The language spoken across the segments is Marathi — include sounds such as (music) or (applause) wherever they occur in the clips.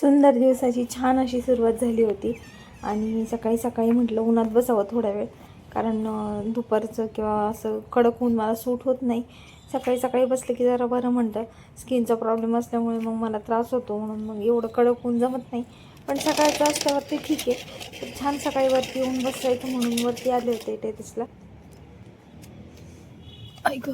सुंदर दिवसाची छान अशी सुरुवात झाली होती. आणि सकाळी सकाळी म्हटलं उन्हात बसावं थोडा वेळ. कारण दुपारचं किंवा असं कडक ऊन मला सूट होत नाही. सकाळी सकाळी बसलं की जरा बरं म्हणतं. स्किनचा प्रॉब्लेम असल्यामुळे मग मला त्रास होतो. म्हणून मग एवढं कडक ऊन जमत नाही. पण सकाळचं असल्यावरती ठीक आहे. छान सकाळी वरती येऊन बसायचं म्हणून वरती आले होते टेरेसला. ऐक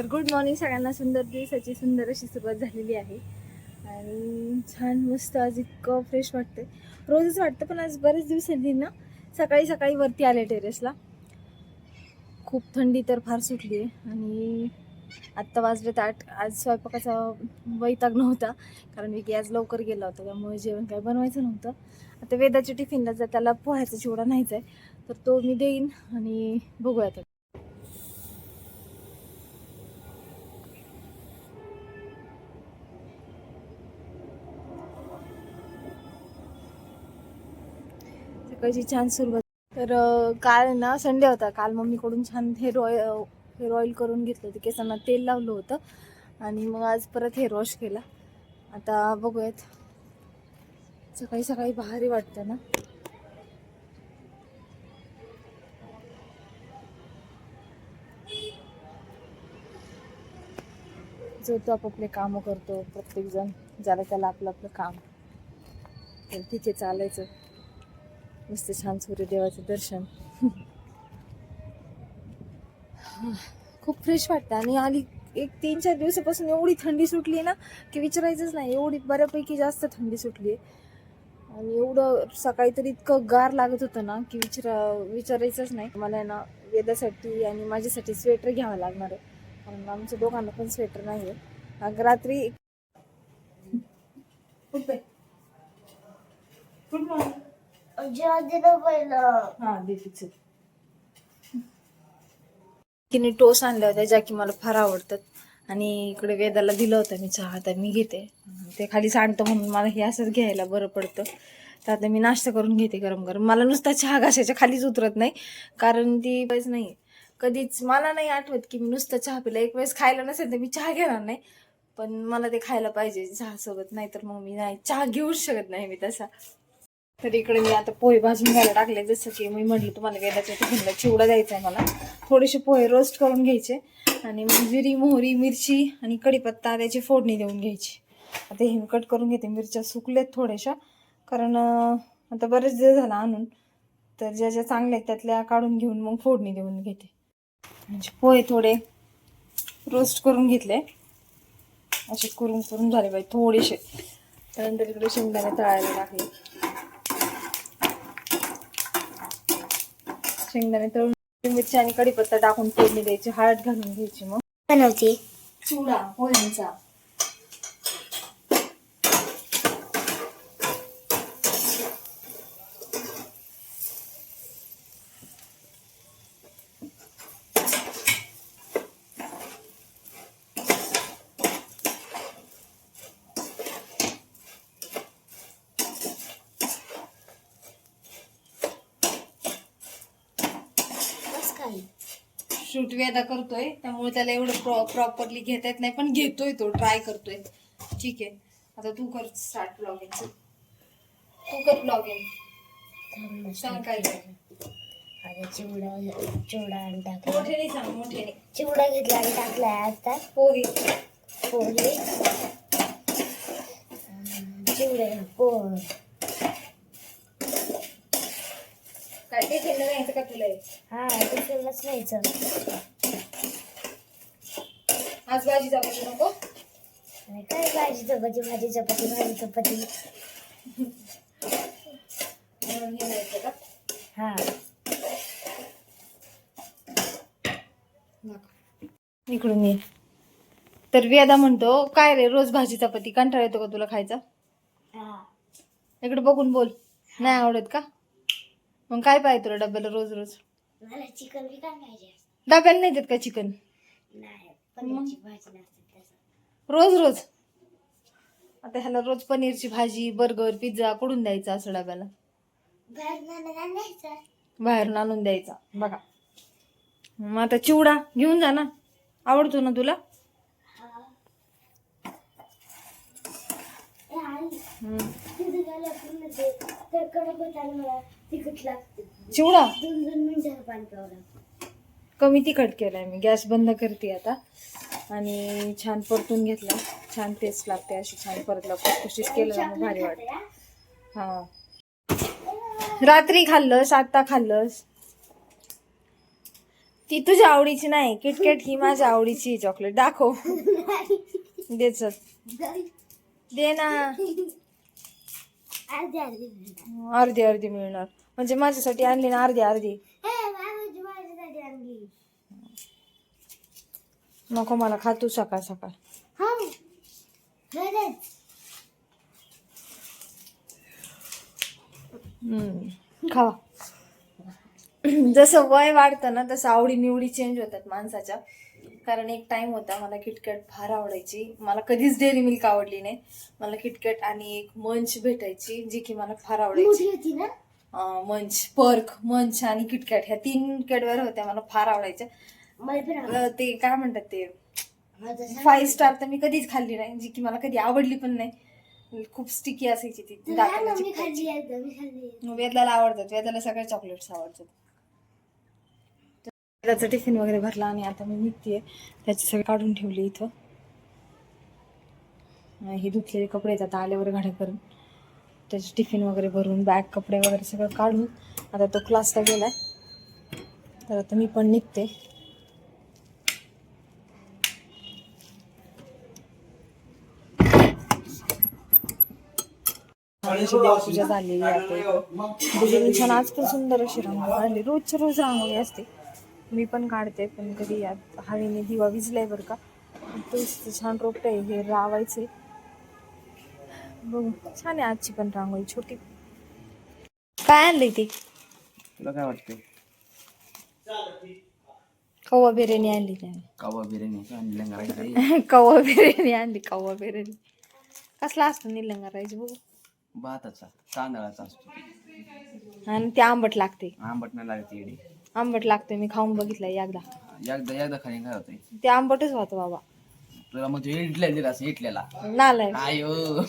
तर गुड मॉर्निंग सगळ्यांना. सुंदर दिवसाची सुंदर अशी सुरुवात झालेली आहे. आणि छान मस्त आज इतकं फ्रेश वाटतं रोजच वाटतं पण आज बरेच दिवसांनी ना. सकाळी सकाळी वरती आले टेरेसला खूप थंडी तर फार सुटली आहे. आणि आत्ता वाजलेत आठ. आज स्वयंपाकाचा वैताग नव्हता कारण मी आज लवकर गेला होता त्यामुळे जेवण काही बनवायचं नव्हतं. आता वेदाच्या टिफिनला जर त्याला पोह्याचा चिवडा नाहीच आहे तर तो मी देईन आणि बघूयात सकाळची छान सुरुवात. तर काल ना संडे होता. काल मम्मीकडून छान हेअर ऑइल हेअर ऑइल करून घेतलं. होतं केसांना तेल लावलं होतं. आणि मग आज परत हेअर वॉश केला. आता बघूयात. सकाळी सकाळी भारी वाटतं ना? जो तो आपापले कामं करतो प्रत्येकजण ज्याला त्याला आपलं आपलं काम. तर ठीक आहे चालायचं. मस्त छान सूर्यदेवाचं दर्शन खूप फ्रेश वाटतं आणि आली एक तीन चार दिवसापासून एवढी थंडी सुटली ना की विचारायचंच नाही एवढी बऱ्यापैकी जास्त थंडी सुटली आणि एवढं सकाळी तर इतकं गार लागत होतं ना की विचारा विचारायचंच नाही मला आहे ना वेदासाठी आणि माझ्यासाठी स्वेटर घ्यावं लागणार आहे कारण आमच्या दोघांना पण स्वेटर नाही आहे अगं रात्री गुड मॉर्निंग हा देतीच तिने टोस आणल्या होत्या ज्या की मला फार आवडतात. आणि इकडे वेदाला दिलं होतं मी चहा तर मी घेते. ते खाली सांडतं म्हणून मला हे असंच घ्यायला बरं पडतं. तर आता मी नाश्ता करून घेते गरम गरम. मला नुसता चहा घासायच्या खालीच उतरत नाही कारण ती काहीच नाही. कधीच मला नाही आठवत की मी नुसता चहा पिला. एक वेळेस खायला नसेल तर मी चहा घेणार नाही. पण मला ते खायला पाहिजे चहासोबत. नाही तर मग मी नाही चहा घेऊच शकत नाही मी तसा. तर इकडे मी आता पोहे भाजून घ्यायला टाकले जसं की मी म्हटलं तुम्हाला वेदाच्या टिफिनला चिवडा द्यायचा आहे मला. थोडेसे पोहे रोस्ट करून घ्यायचे आणि मग जिरी मोहरी मिरची आणि कढीपत्ता त्याची फोडणी देऊन घ्यायची. आता हे कट करून घेते. मिरच्या सुकल्यात थोड्याशा. कारण आता बरेच दिवस झाला आणून. तर ज्या ज्या चांगल्या आहेत त्यातल्या काढून घेऊन मग फोडणी देऊन घेते. म्हणजे पोहे थोडे रोस्ट करून घेतले. असे करून करून झाले पाहिजे थोडेसे. त्यानंतर इकडे शेंगदाणे तळायला टाकले शेंगदाणे तळून मिरची आणि कढीपत्ता टाकून फोडणी द्यायची हळद घालून घ्यायची मग. बनवते. चिवडा पोह्यांचा बस काय शूट वेदा करतोय त्यामुळे त्याला एवढं प्रॉ प्रॉपरली घेता येत नाही पण घेतोय तो ट्राय करतोय. ठीक आहे. आता तू कर स्टार्ट ब्लॉगिंग तू कर ब्लॉगिंग सांग काय चिवडा चिवडा आणि टाकला. मोठ्याने सांग मोठ्याने. चिवडा घेतला आणि टाकलाय आता पोहे. पोहे. चिवडे पोह काय ते खेळणं नाही का तुला हे? हा टिफिनलाच न्यायचं आज भाजी जाऊ नको? आणि काय भाजी चपाती भाजी चपाती भाजी चपाती? म्हणून हे न्यायचं का? हा. इकडून ये. तर वेदा म्हणतो काय रे रोज भाजी चपाती कंटाळा येतो का तुला खायचा? हा. इकडे बघून बोल. नाही आवडत का? मग काय पाहिजे तुला डब्याला रोज रोज? मला चिकन पाहिजे डब्याला नाही देत का चिकन? नाही पनीरची भाजी नसते तसं. रोज रोज? आता ह्याला रोज पनीरची भाजी बर्गर पिझ्झा कुठून द्यायचा असं डब्याला? बाहेर बाहेरून आणून द्यायचा. बघा. मग आता चिवडा घेऊन जा ना. आवडतो ना तुला? ए आई. हम्म. ते ते तिखट लागते चिवडा? दोन दोन मिनिटाचं पाणी प्यावं लागतं कमी तिखट केलाय मी. गॅस बंद करते आता. आणि छान परतून घेतला. छान टेस्ट लागते अशी. छान परतला. खुशखुशीत केलं ना मग भारी वाटत. हा. रात्री खाल्लंस? आता खाल्लंस? ती तुझ्या आवडीची नाही. किटकॅट ही माझ्या आवडीची चॉकलेट दाखव. (laughs) देच दे ना. (laughs) अर्धी अर्धी मिनिटं अर्धी अर्धी मिळणार. म्हणजे माझ्यासाठी आणली ना अर्धी अर्धी. माझ्यासाठी आणली. नको मला खा तू सकाळ सकाळ. हा. खरंच हम्म, खावा. जसं वय वाढतं ना तसं आवडी निवडी चेंज होतात माणसाच्या. कारण एक टाइम होता मला किटकॅट फार आवडायची. मला कधीच डेअरी मिल्क आवडली नाही. मला किटकॅट आणि एक मंच भेटायची जी की मला फार आवडायची. होती ना? मंच पर्क मंच आणि किटकॅट ह्या तीन कॅडवर होत्या मला फार आवडायच्या. अं, ते काय म्हणतात ते? फाईव्ह स्टार तर मी कधीच खाल्ली नाही जी की मला कधी आवडली पण नाही. खूप स्टिकी असायची ती दाताला चिपकायची. वेदाला आवडतात वेदाला सगळे चॉकलेट्स आवडतात. वेदाचा टिफिन वगैरे भरला आणि आता मी निघतीये. त्याची सगळी काढून ठेवली इथं. हे धुतलेले कपडे आहेत आता आल्यावर घड्या करून. त्याचे टिफिन वगैरे भरून बॅग कपडे वगैरे सगळं काढून. आता तो क्लासला गेलाय. तर आता मी पण निघते. देवपूजा झालेली आहे छान आज पण सुंदर अशी रांगोळी रोजच्या रोज रांगोळी असते. मी पण काढते पण कधी यात हवेने दिवा विजलाय बरं का. तेच ते छान रोपट आहे हे रावायचे बघू छान आहे आजची पण रांगोळी छोटी. काय आणलंय ती? तुला काय वाटतं कव्वा बिर्याणी आणली त्याने. कवा बिर्याणी आणि लंगारा (laughs) कव्वा बिर्याणी आणली कव्वा बिर्याणी. कसला असतो निलंगा राईस बघू. भाताचा तांदळाचा असतो. आणि ते आंबट लागते. आंबट नाही लागते आंबट लागते मी खाऊन बघितलंय एकदा. एकदा एकदा खाली काय होतंय? ते आंबटच होतं बाबा. तुला मग ते इटल्या दिला असं इटल्याला नालाय आयो.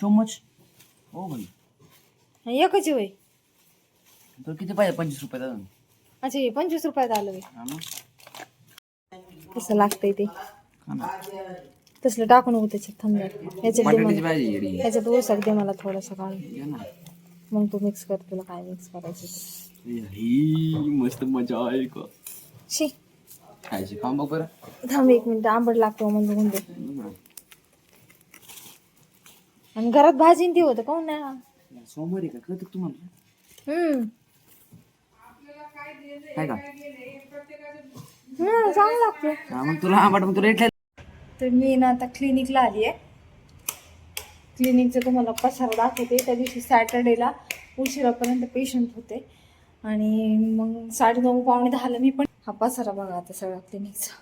चोमच हो भाई एकच आहे होय. तुला किती पाहिजे? पंचवीस रुपये अजून? अच्छा हे पंचवीस रुपयात आलं होय. हा कसं लागतंय ते? हा ना. तसलं टाकू नको त्याच्यात थंड याच्यात दे बटाट्याची याच्यात ऊसाक दे मला थोडंसं काढून. घे ना. मग तू मिक्स कर तुला काय मिक्स करायचं मस्त मजा आहे का शी. खायची बघ बरं. थांब एक मिनिट आंबट लागतो म्हणजे म्हणून दे. आणि घरात भाजी ती होतं काऊन नाही सोमवारी का? कळतं तुम्हाला? हम्म. काय का? हम्म, चांगलं लागतं. हा, मग तुला आंबट मग तुला तर मी ना आता क्लिनिकला आली आहे क्लिनिकचं तुम्हाला पसारा दाखवते. त्या दिवशी सॅटर्डेला उशिरापर्यंत पेशंट होते. आणि मग साडेनऊ पावणे दहाला मी पण हा पसारा बघा आता सगळा क्लिनिकचा.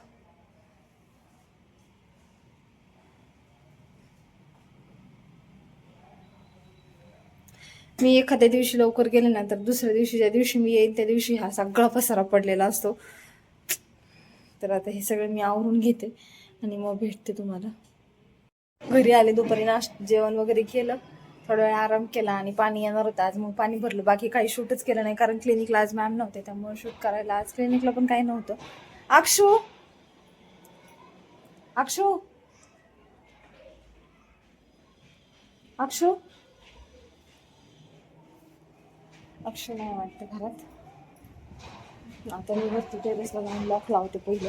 मी एखाद्या दिवशी लवकर गेले ना तर दुसऱ्या दिवशी ज्या दिवशी मी येईन त्या दिवशी हा सगळा पसारा पडलेला असतो. तर आता हे सगळं मी आवरून घेते आणि मग भेटते तुम्हाला. घरी आले दुपारी नाश्ता जेवण वगैरे केलं. थोडा वेळ आराम केला आणि पाणी येणार होतं. आज मग पाणी भरलं. बाकी काही शूटच केलं नाही. कारण क्लिनिकला आज मॅम नव्हते. त्यामुळे शूट करायला आज क्लिनिकला पण काही नव्हतं. अक्षू! अक्षू! अक्षू! अक्षू नाही वाटतं घरात. आता मी वरती टेरेसला जाऊन लॉक लावते पहिलं.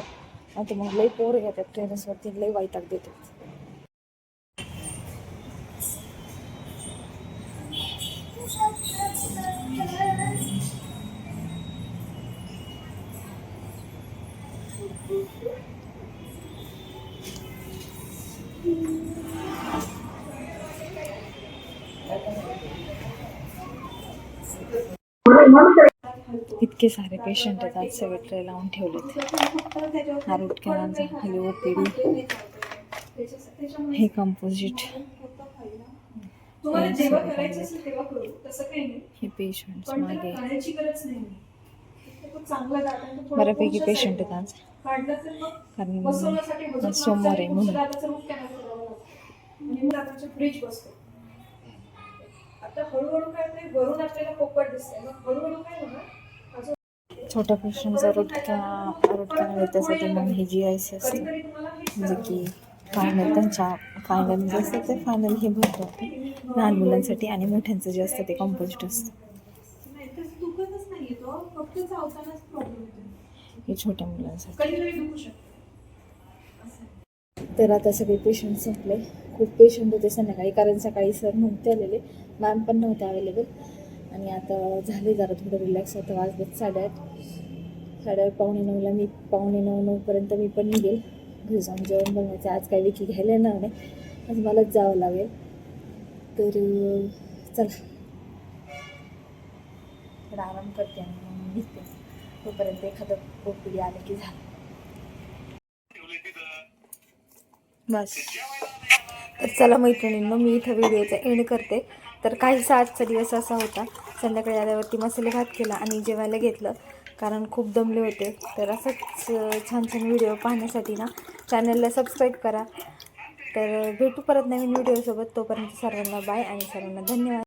आता मग लई पोर घेतात टेरेसवरती लई वाईटाक देतात. इतके सारे पेशंट आहेत आज सगळे लावून ठेवलेत. खाली ओपीडी हे कंपोजिट हे पेशंट मागे. बऱ्यापैकी पेशंट आहे. आहेत आज. कारण सोमवार आहे म्हणून. ब्रिज बसतो. आता हळूहळू काय ते वरून आपल्याला पोपट दिसतंय. मग हळूहळू काय होणार? अजून छोट्या पेशंटचा रूट रूट कॅनल त्यासाठी मग हे जी आय सी असते हे म्हणजे की फायनल त्यांच्या फायनल जे असतं ते फायनल हे भरतो लहान मुलांसाठी आणि मोठ्यांचं जे असतं ते कंपोजिट असतं. नाही तसं दुखतच नाही तो. फक्त चावतानाच प्रॉब्लेम येतो हे छोट्या मुलांसाठी. तर आता सगळे पेशंट संपले. खूप पेशंट होते संध्याकाळी कारण सकाळी सर नव्हते आलेले. मॅम पण नव्हते अवेलेबल आणि आता झाले जरा थोडं रिलॅक्स होतं वाजलेत साडेआठ. साडेआठ पावणे नऊला मी पावणे नऊ नऊपर्यंत मी पण निघेल. घरी जाऊन जेवण बनवायचं. आज काही विकी घ्यायला येणार नाही. आज मलाच जावं लागेल. तर चला. थोडा आराम करते आणि मग निघते. तोपर्यंत एखादं ओपीडी आलं की झालं. बस. तर चला मैत्रिणींनो मी इथं व्हिडिओचा एंड करते. तर काहीसा आजचा दिवस असा होता संध्याकाळी आल्यावरती मसाले भात केला आणि जेवायला घेतलं कारण खूप दमले होते. तर असंच छान छान व्हिडिओ पाहण्यासाठी ना चॅनलला सबस्क्राईब करा. तर भेटू परत नवीन व्हिडिओसोबत तोपर्यंत सर्वांना बाय आणि सर्वांना धन्यवाद.